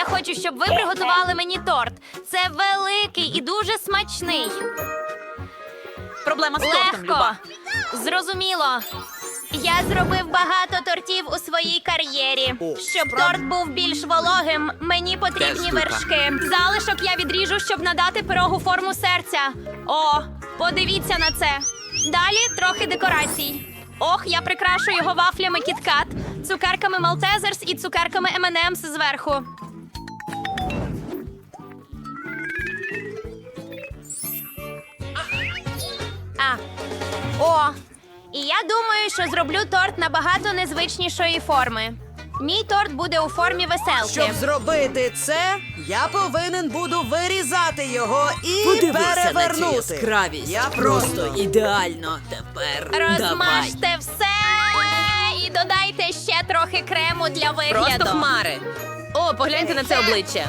я хочу, щоб ви приготували мені торт. Це великий і дуже смачний. Проблема з тортом, Легко. Люба. Зрозуміло. Я зробив багато тортів у своїй кар'єрі. Щоб торт був більш вологим, мені потрібні вершки. Залишок я відріжу, щоб надати пирогу форму серця. О, подивіться на це. Далі трохи декорацій. Ох, я прикрашу його вафлями кіткат, цукерками Малтезерс і цукерками M&M's зверху. А. О, і я думаю, що зроблю торт набагато незвичнішої форми. Мій торт буде у формі веселки. Щоб зробити це, я повинен буду вирізати його і Подивися на цю перевернути. яскравість. Я просто просто ідеально. Тепер давай. Розмажте все і додайте ще трохи крему для вигляду. Просто хмари. О, погляньте на це обличчя.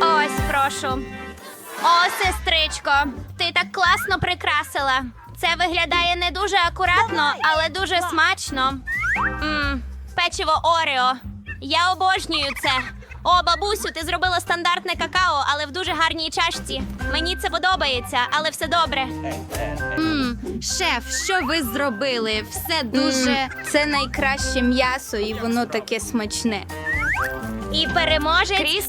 Ось, прошу. О, сестричко, ти так класно прикрасила. Це виглядає не дуже акуратно, але дуже смачно. Мм, печиво Орео. Я обожнюю це. О, бабусю, ти зробила стандартне какао, але в дуже гарній чашці. Мені це подобається, але все добре. Шеф, що ви зробили? Все дуже. Це найкраще м'ясо, і воно таке смачне. І переможе Кріс,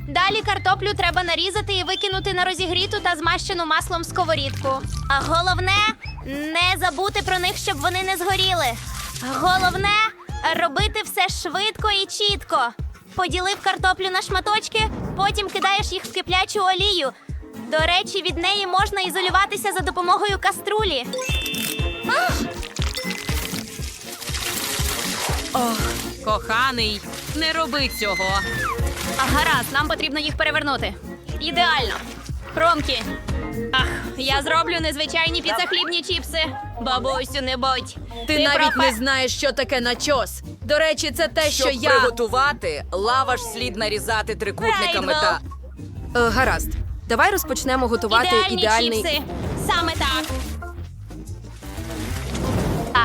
Далі картоплю треба нарізати і викинути на розігріту та змащену маслом сковорідку. А головне не забути про них, щоб вони не згоріли. Головне робити все швидко і чітко. Поділив картоплю на шматочки, потім кидаєш їх в киплячу олію. До речі, від неї можна ізолюватися за допомогою каструлі. Коханий, не роби цього. А гаразд, нам потрібно їх перевернути. Ідеально. Хромкі. Ах, я зроблю незвичайні піцахлібні чіпси. Бабусю, не будь. Ти, навіть пропа- не знаєш, що таке начос. До речі, це те, що Щоб я. приготувати, лаваш слід нарізати трикутниками та. Е, гаразд. Давай розпочнемо готувати Ідеальні ідеальний. чіпси. Саме так.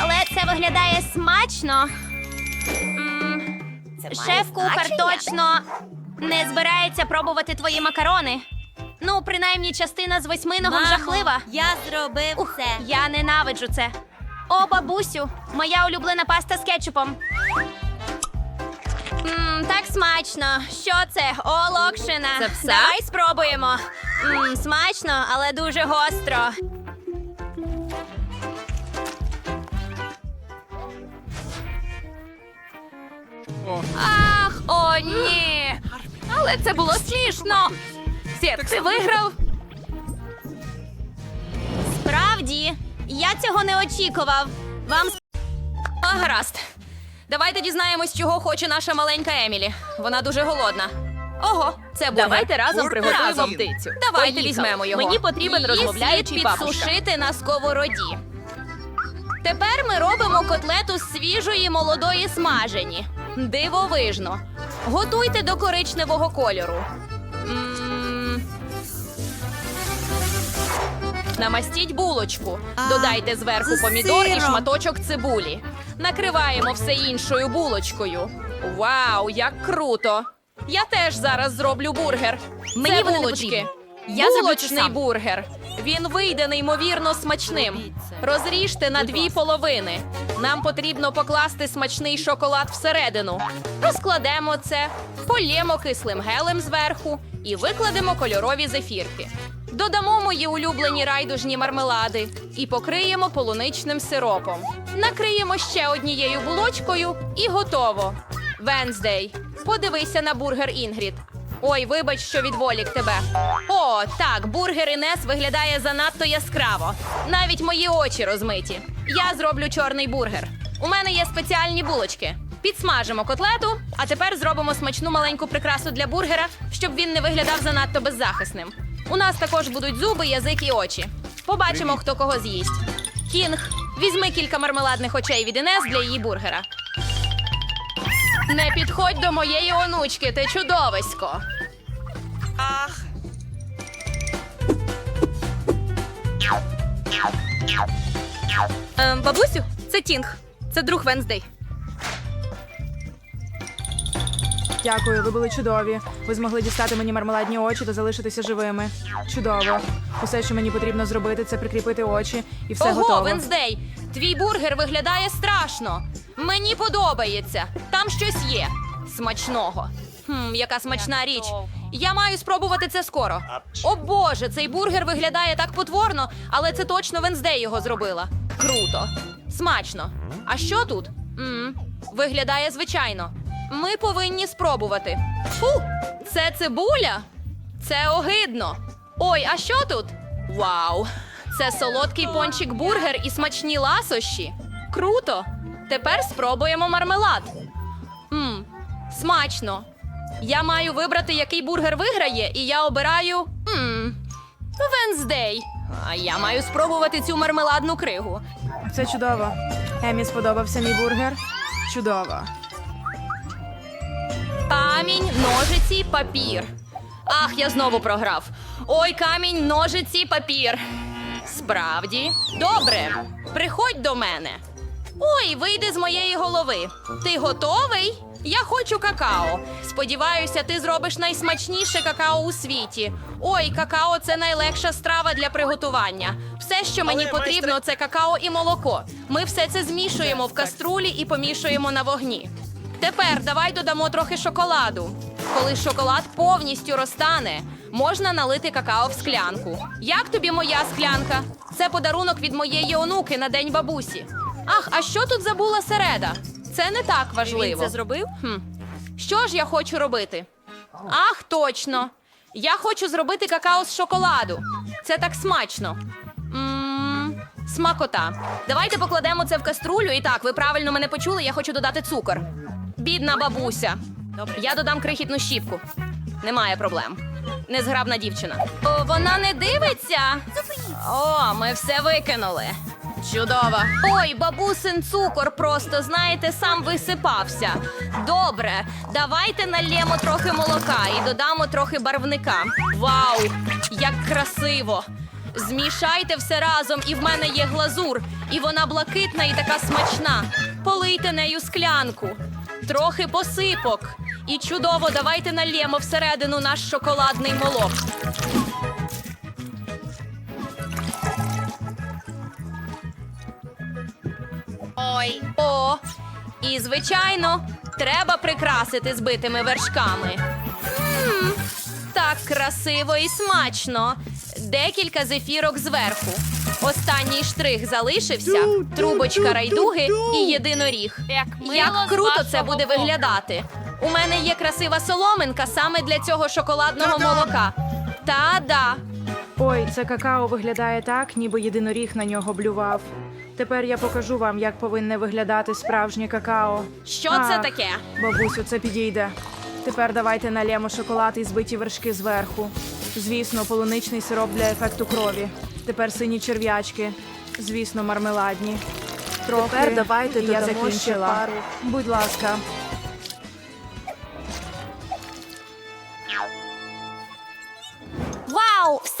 Але це виглядає смачно. Шеф-кухар точно не збирається пробувати твої макарони. Ну, принаймні, частина з восьминого жахлива. Я зробив Ух, це. я ненавиджу це. О, бабусю, моя улюблена паста з кетчупом. Мм, так смачно. Що це? О, локшина. Це все? Давай спробуємо. Мм, смачно, але дуже гостро. Ах, о, ні. Але це було смішно. Сєт, ти виграв? Справді, я цього не очікував. Вам А, гаразд. Давайте дізнаємось, чого хоче наша маленька Емілі. Вона дуже голодна. Ого, це бургер. Давайте разом приготуємо Разом. птицю. Давайте Поїхали. візьмемо його. Мені потрібен Її розмовляючий слід бабушка. підсушити на сковороді. Тепер ми робимо котлету з свіжої молодої смажені. Дивовижно. Готуйте до коричневого кольору. Намастіть булочку. Додайте зверху з помідор і сиром. шматочок цибулі. Накриваємо все іншою булочкою. Вау, як круто! Я теж зараз зроблю бургер. Мені Це вони не булочки. потрібні. Я зроблю це Булочний сам. бургер. Він вийде неймовірно смачним. Розріжте на дві половини. Нам потрібно покласти смачний шоколад всередину. Розкладемо це, полємо кислим гелем зверху і викладемо кольорові зефірки. Додамо мої улюблені райдужні мармелади і покриємо полуничним сиропом. Накриємо ще однією булочкою і готово. Венздей, подивися на бургер Інгрід. Ой, вибач, що відволік тебе. О, так, бургер Інес виглядає занадто яскраво. Навіть мої очі розмиті. Я зроблю чорний бургер. У мене є спеціальні булочки. Підсмажимо котлету, а тепер зробимо смачну маленьку прикрасу для бургера, щоб він не виглядав занадто беззахисним. У нас також будуть зуби, язик і очі. Побачимо, хто кого з'їсть. Кінг, візьми кілька мармеладних очей від Інес для її бургера. Не підходь до моєї онучки, ти чудовисько. Ем, бабусю, це Тінг. Це друг Венздей. Дякую, ви були чудові. Ви змогли дістати мені мармеладні очі та залишитися живими. Чудово. Усе, що мені потрібно зробити, це прикріпити очі, і все Ого, готово. Венздей, твій бургер виглядає страшно. Мені подобається. Там щось є. Смачного. Хм, яка смачна річ. Я маю спробувати це скоро. О боже, цей бургер виглядає так потворно, але це точно Венздей його зробила. Круто. Смачно. А що тут? м виглядає звичайно. Ми повинні спробувати. Фу, це цибуля? Це огидно. Ой, а що тут? Вау! Це солодкий пончик бургер і смачні ласощі. Круто! Тепер спробуємо мармелад. Мм, смачно. Я маю вибрати, який бургер виграє, і я обираю. Венздей. А я маю спробувати цю мармеладну кригу. Це чудово. Емі сподобався мій бургер. Чудово. Камінь, ножиці, папір. Ах, я знову програв. Ой, камінь, ножиці, папір. Справді, добре. Приходь до мене. Ой, вийди з моєї голови. Ти готовий? Я хочу какао. Сподіваюся, ти зробиш найсмачніше какао у світі. Ой, какао це найлегша страва для приготування. Все, що мені потрібно, це какао і молоко. Ми все це змішуємо в каструлі і помішуємо на вогні. Тепер давай додамо трохи шоколаду. Коли шоколад повністю розтане, можна налити какао в склянку. Як тобі моя склянка? Це подарунок від моєї онуки на день бабусі. Ах, а що тут забула середа? Це не так важливо. Він це зробив? Хм. Що ж я хочу робити? Ах, точно. Я хочу зробити какао з шоколаду. Це так смачно. Мм, смакота. Давайте покладемо це в каструлю. І так, ви правильно мене почули, я хочу додати цукор. Бідна бабуся. Я додам крихітну щіпку. Немає проблем. Незграбна дівчина. О, вона не дивиться. О, ми все викинули. Чудово. Ой, бабусин цукор просто, знаєте, сам висипався. Добре, давайте нальємо трохи молока і додамо трохи барвника. Вау, як красиво! Змішайте все разом, і в мене є глазур, і вона блакитна і така смачна. Полийте нею склянку, трохи посипок. І чудово, давайте нальємо всередину наш шоколадний молок. Ой. О, і звичайно, треба прикрасити збитими вершками. М, так красиво і смачно. Декілька зефірок зверху. Останній штрих залишився, трубочка райдуги і єдиноріг. Як Як круто це буде виглядати. У мене є красива соломинка саме для цього шоколадного молока. Та-да. Ой, це какао виглядає так, ніби єдиноріг на нього блював. Тепер я покажу вам, як повинне виглядати справжнє какао. Що це таке? Бабусю, це підійде. Тепер давайте налємо шоколад і збиті вершки зверху. Звісно, полуничний сироп для ефекту крові. Тепер сині черв'ячки. Звісно, мармеладні. Трохи. Тепер давайте я додамо ще закінчила. пару. Будь ласка.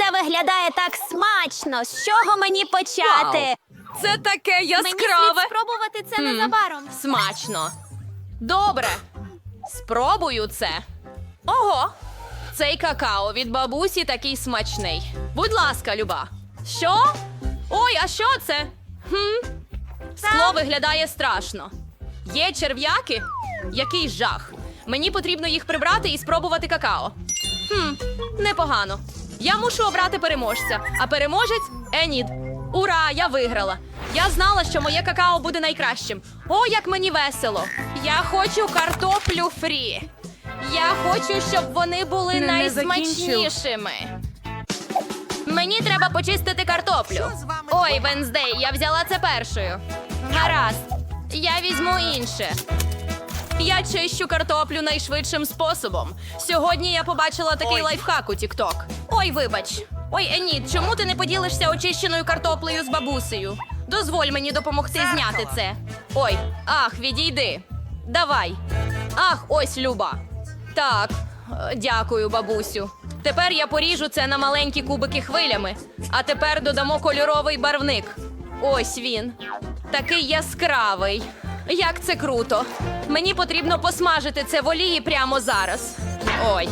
Все виглядає так смачно. З чого мені почати? Це таке Мені слід спробувати це М. незабаром. Смачно. Добре. Спробую це. Ого. Цей какао від бабусі такий смачний. Будь ласка, Люба. Що? Ой, а що це? Хм? Скло виглядає страшно. Є черв'яки? Який жах. Мені потрібно їх прибрати і спробувати какао. Хм, непогано. Я мушу обрати переможця, а переможець Енід. Ура! Я виграла. Я знала, що моє какао буде найкращим. О, як мені весело! Я хочу картоплю фрі. Я хочу, щоб вони були Не- не найсмачнішими. Мені треба почистити картоплю. Ой, Венздей, я взяла це першою. Гаразд, я візьму інше. Я чищу картоплю найшвидшим способом. Сьогодні я побачила такий лайфхак у TikTok. Ой, вибач. Ой, Еніт, чому ти не поділишся очищеною картоплею з бабусею? Дозволь мені допомогти зняти це. Ой, ах, відійди. Давай. Ах, ось Люба. Так, е, дякую, бабусю. Тепер я поріжу це на маленькі кубики хвилями, а тепер додамо кольоровий барвник. Ось він. Такий яскравий. Як це круто. Мені потрібно посмажити це в олії прямо зараз. Ой.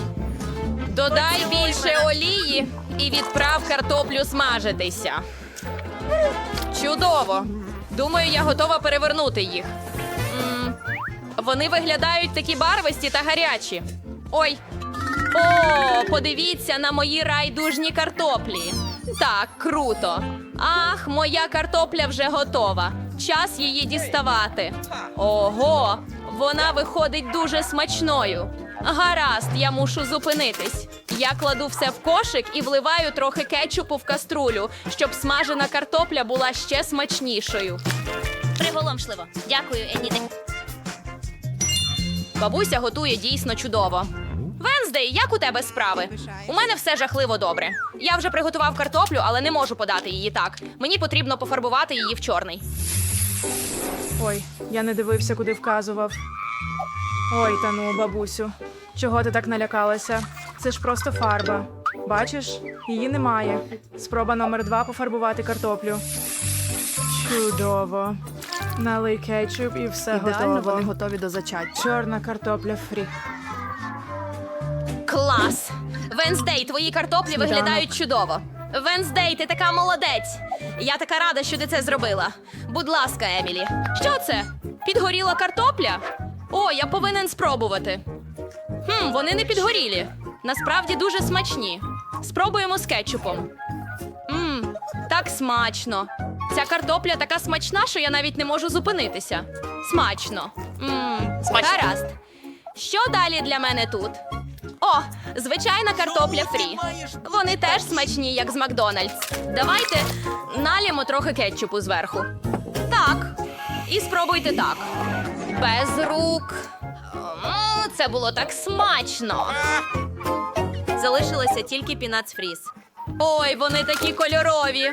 Додай більше олії і відправ картоплю смажитися. Чудово. Думаю, я готова перевернути їх. М, вони виглядають такі барвисті та гарячі. Ой. О, подивіться на мої райдужні картоплі. Так, круто. Ах, моя картопля вже готова. Час її діставати. Ого, вона виходить дуже смачною. Гаразд, я мушу зупинитись. Я кладу все в кошик і вливаю трохи кетчупу в каструлю, щоб смажена картопля була ще смачнішою. Приголомшливо. Дякую, Еніде. Бабуся готує дійсно чудово. Венздей, як у тебе справи? У мене все жахливо добре. Я вже приготував картоплю, але не можу подати її так. Мені потрібно пофарбувати її в чорний. Ой, я не дивився, куди вказував. Ой, та ну, бабусю. Чого ти так налякалася? Це ж просто фарба. Бачиш, її немає. Спроба номер два пофарбувати картоплю. Чудово. Налий кетчуп і все Ідеально готово. вони готові до зачаття. Чорна картопля фрі. Клас! Венздей, твої картоплі Сніданок. виглядають чудово. Венздей, ти така молодець. Я така рада, що ти це зробила. Будь ласка, Емілі. Що це? Підгоріла картопля? О, я повинен спробувати. Хм, вони не підгорілі. Насправді дуже смачні. Спробуємо з кетчупом. Мм, так смачно. Ця картопля така смачна, що я навіть не можу зупинитися. Смачно. Мм, гаразд. Що далі для мене тут? О, звичайна картопля фрі. Вони теж смачні, як з Макдональдс. Давайте налємо трохи кетчупу зверху. Так. І спробуйте так. Без рук. Це було так смачно. Залишилося тільки пінац фріз. Ой, вони такі кольорові.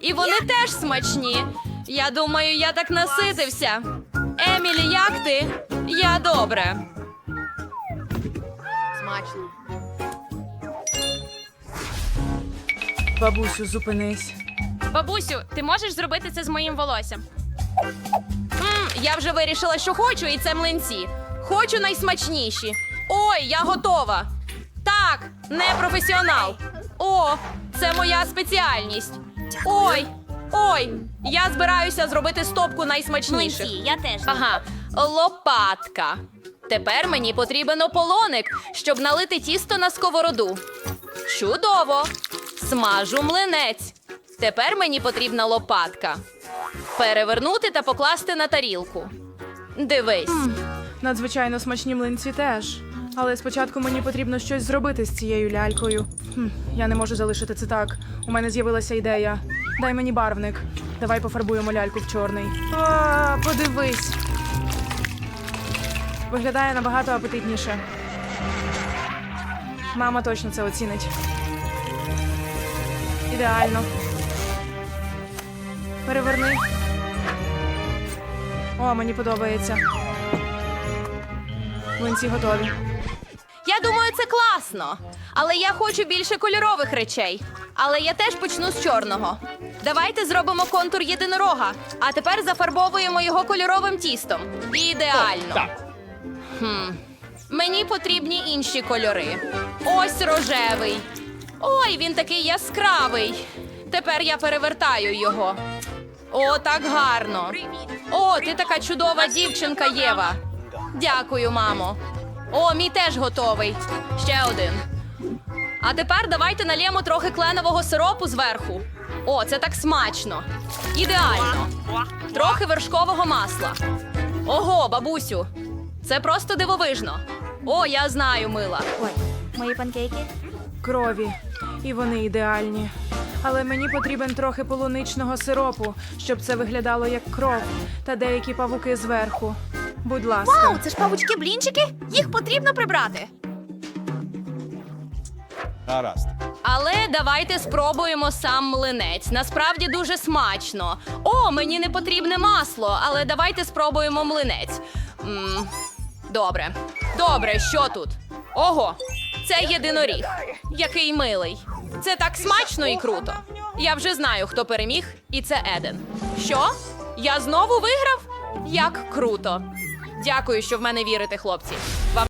І вони теж смачні. Я думаю, я так наситився. Емілі, як ти? Я добре. Бабусю, зупинись. Бабусю, ти можеш зробити це з моїм волоссям? м я вже вирішила, що хочу, і це млинці. Хочу найсмачніші. Ой, я готова. Так, не професіонал. О, це моя спеціальність. Ой, ой, я збираюся зробити стопку найсмачніших. Млинці, я теж. Ага, лопатка. Тепер мені потрібен ополоник, щоб налити тісто на сковороду. Чудово! Смажу млинець. Тепер мені потрібна лопатка. Перевернути та покласти на тарілку. Дивись. Надзвичайно смачні млинці теж. Але спочатку мені потрібно щось зробити з цією лялькою. Хм, я не можу залишити це так. У мене з'явилася ідея. Дай мені барвник. Давай пофарбуємо ляльку в чорний. А, подивись. Виглядає набагато апетитніше. Мама точно це оцінить. Ідеально. Переверни. О, мені подобається. Млинці готові. Я думаю, це класно. Але я хочу більше кольорових речей. Але я теж почну з чорного. Давайте зробимо контур єдинорога, а тепер зафарбовуємо його кольоровим тістом. Ідеально. Хм. Мені потрібні інші кольори. Ось рожевий. Ой, він такий яскравий. Тепер я перевертаю його. О, так гарно. О, ти така чудова дівчинка, Єва. Дякую, мамо. О, мій теж готовий. Ще один. А тепер давайте налємо трохи кленового сиропу зверху. О, це так смачно. Ідеально. Трохи вершкового масла. Ого, бабусю. Це просто дивовижно. О, я знаю, мила. Ой, мої панкейки. Крові. І вони ідеальні. Але мені потрібен трохи полуничного сиропу, щоб це виглядало як кров, та деякі павуки зверху. Будь ласка. Вау, це ж павучки-блінчики? Їх потрібно прибрати. Гаразд. Але давайте спробуємо сам млинець. Насправді дуже смачно. О, мені не потрібне масло, але давайте спробуємо млинець. Добре. Добре, що тут? Ого, це єдиноріг. Який милий. Це так смачно і круто. Я вже знаю, хто переміг, і це Еден. Що? Я знову виграв? Як круто. Дякую, що в мене вірите, хлопці. Вам